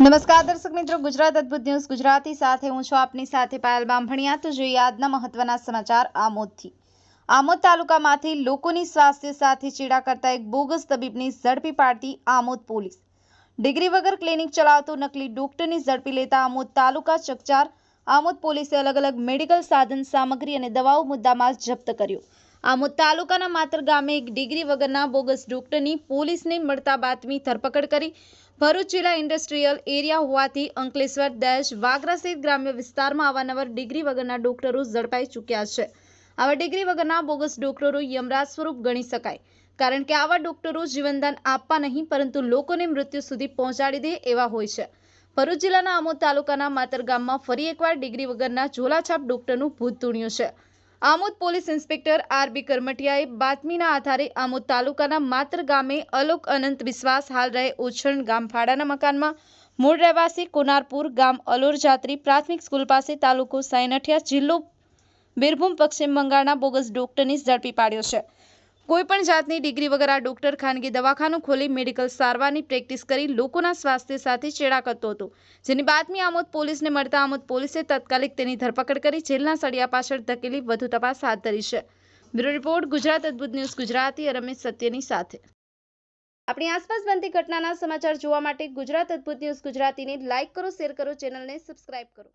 નમસ્કાર દર્શક મિત્રો, ગુજરાત અદ્ભુત ન્યૂઝ ગુજરાતી સાથે હું છું આપની સાથે પાયલ બામભણિયા. તો જોઈએ આજના મહત્વના સમાચાર આમોદથી. આમોદ તાલુકામાંથી લોકોની સ્વાસ્થ્ય સાથે ચેડા કરતા એક બોગસ તબીબની ઝડપી પાડતી આમોદ પોલીસ. ડિગ્રી વગર ક્લિનિક ચલાવતો નકલી ડોક્ટરની ઝડપી લેતા આમોદ તાલુકા ચકચાર. આમોદ પોલીસે અલગ અલગ મેડિકલ સાધન, સામગ્રી અને દવાઓ મુદ્દામાં જપ્ત કર્યો. આમોદ તાલુકાના માતર ગામે એક ડિગ્રી વગરના બોગસ ડોક્ટરની પોલીસને મળતા બાતમી ધરપકડ કરી ભરૂચ જિલ્લા ઇન્ડસ્ટ્રીયલ એરિયા હોવાથી અંકલેશ્વર દેશ વાગરા સહિત ગ્રામ્ય વિસ્તારમાં અવારનવાર ડિગ્રી વગરના ડોક્ટરો ઝડપાઈ ચૂક્યા છે. આવા ડિગ્રી વગરના બોગસ ડોક્ટરો યમરાજ સ્વરૂપ ગણી શકાય. કારણ કે આવા ડોક્ટરો જીવનદાન આપવા નહીં, પરંતુ લોકોને મૃત્યુ સુધી પહોંચાડી દે એવા હોય છે. ભરૂચ જિલ્લાના આમોદ તાલુકાના માતર ગામમાં ફરી એકવાર ડિગ્રી વગરના ઝોલાછાપ ડોક્ટરનું ભૂત તૂણ્યું છે. Amod police inspector R B કરમટિયાએ બાતમીના આધારે આમોદ તાલુકાના માત્ર ગામે અલોક અનંત વિશ્વાસ હાલ રહે ઓછણ ગામ ફાડાના મકાનમાં. મૂળ રહેવાસી કોનારપુર ગામ અલોર જાત્રી પ્રાથમિક સ્કૂલ પાસે તાલુકો સાયનઠિયા જિલ્લો બીરભૂમ, પશ્ચિમ બંગાળના બોગસ ડોક્ટરની ઝડપી પાડ્યો છે. કોઈ પણ જાતની ડિગ્રી વગર આ ડોક્ટર ખાનગી દવાખાનું ખોલી મેડિકલ સારવારની પ્રેક્ટિસ કરી લોકોના સ્વાસ્થ્ય સાથે ચેડા કરતો હતો. જેની બાતમી આમોદ પોલીસને મળતા આમોદ પોલીસે તાત્કાલિક તેની ધરપકડ કરી જેલના સળિયા પાછળ ધકેલી વધુ તપાસ હાથ ધરી છે. બ્યુરો રિપોર્ટ, ગુજરાત અદ્ભુત ન્યૂઝ, ગુજરાતી રમેશ સત્યની સાથે. આપણી આસપાસ બનતી ઘટનાના સમાચાર જોવા માટે ગુજરાત અદ્ભુત ન્યૂઝ ગુજરાતીને લાઇક કરો, શેર કરો, ચેનલને સબસ્ક્રાઇબ કરો.